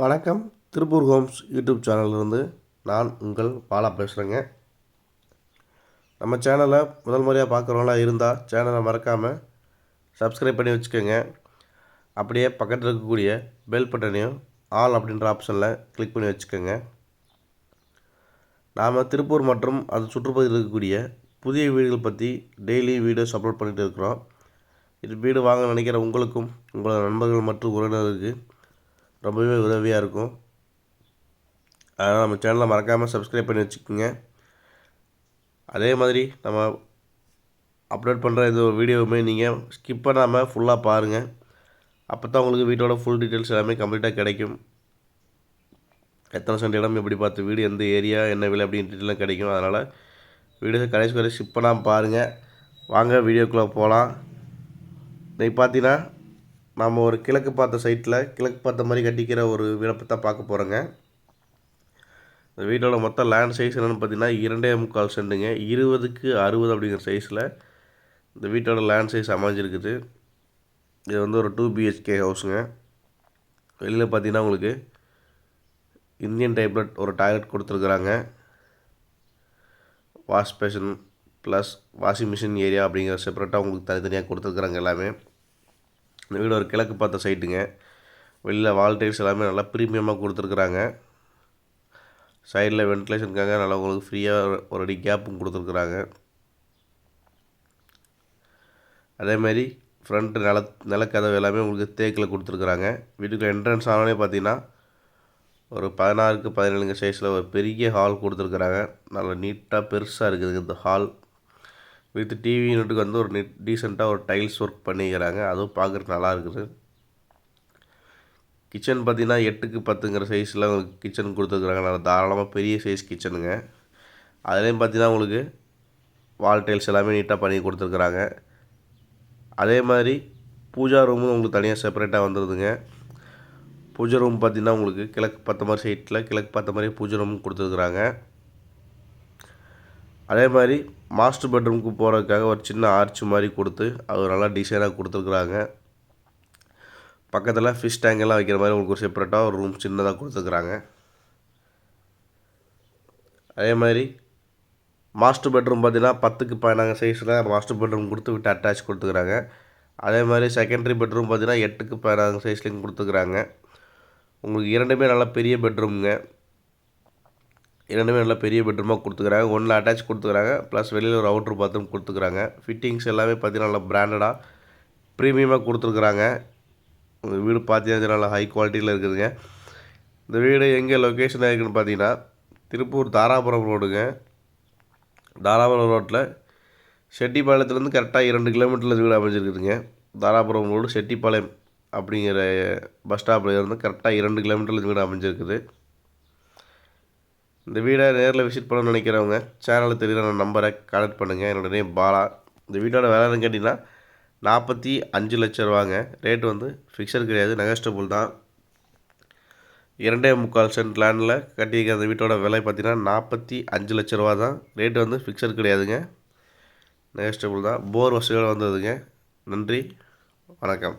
வணக்கம். Tiruppur Holmes YouTube சேனல்லேருந்து நான் உங்கள் பாலா பேசுகிறேங்க நம்ம சேனலை முதல் முறையாக பார்க்குறவங்களாம் இருந்தால் சேனலை மறக்காமல் சப்ஸ்கிரைப் பண்ணி வச்சுக்கோங்க. அப்படியே பக்கத்தில் இருக்கக்கூடிய பெல் பட்டனையும் ஆல் அப்படின்ற ஆப்ஷனில் கிளிக் பண்ணி வச்சுக்கோங்க. நாம் திருப்பூர் மற்றும் அது சுற்றுப்பகுதியில் இருக்கக்கூடிய புதிய வீடுகள் பற்றி டெய்லி வீடியோஸ் அப்லோட் பண்ணிகிட்டு இருக்கிறோம். இது வீடு வாங்க நினைக்கிற உங்களுக்கும் உங்களோட நண்பர்கள் மற்றும் உறவினருக்கு ரொம்பவே உதவியாக இருக்கும். அதனால் நம்ம சேனலை மறக்காமல் சப்ஸ்கிரைப் பண்ணி வச்சுக்கோங்க. அதே மாதிரி நம்ம அப்லோட் பண்ணுற இந்த ஒரு வீடியோவுமே நீங்கள் ஸ்கிப் பண்ணாமல் ஃபுல்லாக பாருங்கள் அப்போ தான் உங்களுக்கு வீட்டோட ஃபுல் டீட்டெயில்ஸ் எல்லாமே கம்ப்ளீட்டாக கிடைக்கும். எத்தனை சென்ட் இடம் எப்படி பார்த்து வீடு எந்த ஏரியா என்ன விலை அப்படின்னு டீட்டெயிலாம் கிடைக்கும். அதனால் வீடியோ கடைசி வரை ஸ்கிப் பண்ணாமல் பாருங்கள் வாங்க வீடியோக்குள்ளே போகலாம் இன்றைக்கி பார்த்தீங்கன்னா நாம் ஒரு கிழக்கு பார்த்த சைட்டில் கிழக்கு பார்த்த மாதிரி கட்டிக்கிற ஒரு வீடை தான் பார்க்க போகிறோங்க இந்த வீட்டோட மொத்த லேண்ட் சைஸ் என்னென்னு பார்த்தீங்கன்னா இரண்டே முக்கால் சென்ட்டுங்க இருபதுக்கு அறுபது அப்படிங்கிற சைஸில் இந்த வீட்டோட லேண்ட் சைஸ் அமைஞ்சிருக்குது. இது வந்து ஒரு டூ பிஹெச்கே ஹவுஸுங்க வெளியில் பார்த்தீங்கன்னா உங்களுக்கு இந்தியன் டைப்லெட் ஒரு டாய்லெட் கொடுத்துருக்குறாங்க. Wash basin plus washing machine area அப்படிங்கிற செப்பரேட்டாக உங்களுக்கு தனித்தனியாக கொடுத்துருக்குறாங்க எல்லாமே. இந்த வீடு ஒரு கிழக்கு பார்த்த சைட்டுங்க வெளியில் வால் டைல்ஸ் எல்லாமே நல்லா ப்ரீமியமாக கொடுத்துருக்குறாங்க. சைடில் வென்டிலேஷனுக்காக நல்லா உங்களுக்கு ஃப்ரீயாக ஒரு அடி கேப்பும் கொடுத்துருக்குறாங்க. அதேமாரி ஃப்ரண்ட் நில நிலக்கதவு எல்லாமே உங்களுக்கு தேக்கில் கொடுத்துருக்குறாங்க. வீட்டுக்கு என்ட்ரன்ஸ் ஆனாலே பார்த்தீங்கன்னா ஒரு பதினாறுக்கு பதினேழுங்க சைஸில் ஒரு பெரிய ஹால் கொடுத்துருக்குறாங்க. நல்லா நீட்டாக பெருசாக இருக்குது இந்த ஹால் வித் டிவி யூனிட்டுக்கு வந்து ஒரு நெட் டீசெண்டாக ஒரு டைல்ஸ் ஒர்க் பண்ணிக்கிறாங்க. அதுவும் பார்க்குறதுக்கு நல்லா இருக்குது. கிச்சன் பார்த்திங்கன்னா எட்டுக்கு பத்துங்கிற சைஸில் கிச்சன் கொடுத்துருக்குறாங்க. நல்லா தாராளமாக பெரிய சைஸ் கிச்சனுங்க அதுலேயும் பார்த்தீங்கன்னா உங்களுக்கு வால் டைல்ஸ் எல்லாமே நீட்டாக பண்ணி கொடுத்துருக்குறாங்க. அதே மாதிரி பூஜா ரூமும் உங்களுக்கு தனியாக செப்பரேட்டாக வந்துடுதுங்க பூஜை ரூம் பார்த்திங்கன்னா உங்களுக்கு கிழக்கு பார்த்த மாதிரி சைட்டில் கிழக்கு பார்த்த மாதிரி பூஜை ரூம் கொடுத்துருக்குறாங்க. அதே மாதிரி மாஸ்டர் பெட்ரூமுக்கு போகிறதுக்காக ஒரு சின்ன ஆர்ச் மாதிரி கொடுத்து அது நல்லா டிசைனாக கொடுத்துருக்குறாங்க. பக்கத்தில் ஃபிஷ் டேங்கெல்லாம் வைக்கிற மாதிரி உங்களுக்கு ஒரு செப்பரேட்டாக ஒரு ரூம் சின்னதாக கொடுத்துருக்குறாங்க. அதே மாதிரி மாஸ்டர் பெட்ரூம் பார்த்திங்கன்னா பத்துக்கு பதினாங்க சைஸில் மாஸ்டர் பெட்ரூம் கொடுத்து விட்டு அட்டாச் கொடுத்துக்கிறாங்க அதே மாதிரி செகண்டரி பெட்ரூம் பார்த்தீங்கன்னா எட்டுக்கு பதினாங்க சைஸ்லேயும் கொடுத்துக்குறாங்க உங்களுக்கு இரண்டுமே நல்லா பெரிய பெட்ரூம்ங்க இரண்டுமே நல்லா பெரிய பெட்ரூமாக கொடுத்துக்கிறாங்க. ஒன்றில் அட்டாச் கொடுத்துக்கிறாங்க. ப்ளஸ் வெளியில் ஒரு அவுட்ரு பாத்ரூம் கொடுத்துக்கிறாங்க. ஃபிட்டிங்ஸ் எல்லாமே பார்த்தீங்கன்னா நல்லா பிராண்டடாக ப்ரீமியமாக கொடுத்துருக்குறாங்க. வீடு பார்த்தீங்கன்னா நல்லா ஹை குவாலிட்டியில் இருக்குதுங்க. இந்த வீடு எங்கே லொக்கேஷன் இருக்குதுன்னு பார்த்தீங்கன்னா திருப்பூர் தாராபுரம் ரோடுங்க. தாராபுரம் ரோட்டில் செட்டிப்பாளையத்துலேருந்து கரெக்டாக இரண்டு கிலோமீட்டரில் வீடு அமைஞ்சிருக்குதுங்க. தாராபுரம் ரோடு செட்டிப்பாளையம் அப்படிங்கிற பஸ் ஸ்டாப்பில் இருந்து கரெக்டாக இரண்டு கிலோமீட்டரில் வீடு அமைஞ்சிருக்குது. இந்த வீடை நேரில் விசிட் பண்ணணும்னு நினைக்கிறவங்க சேனலில் தெரியுற நம்பரை கான்டக்ட் பண்ணுங்கள் என்னோட நேம் பாலா. இந்த வீட்டோட விலைன்னு கேட்டிங்கன்னா நாற்பத்தி அஞ்சு லட்ச ரூபாங்க. ரேட் வந்து ஃபிக்ஸட் கிடையாது நெகஸ்டபுள் தான். இரண்டே முக்கால் சென்ட் லேண்டில் கட்டியிருக்கிற அந்த வீட்டோட விலை பார்த்திங்கன்னா நாற்பத்தி அஞ்சு லட்ச ரூபா தான். ரேட்டு வந்து ஃபிக்ஸட் கிடையாதுங்க. நெகஸ்டபுள் தான். போர் வசதியோடு வந்ததுங்க. நன்றி. வணக்கம்.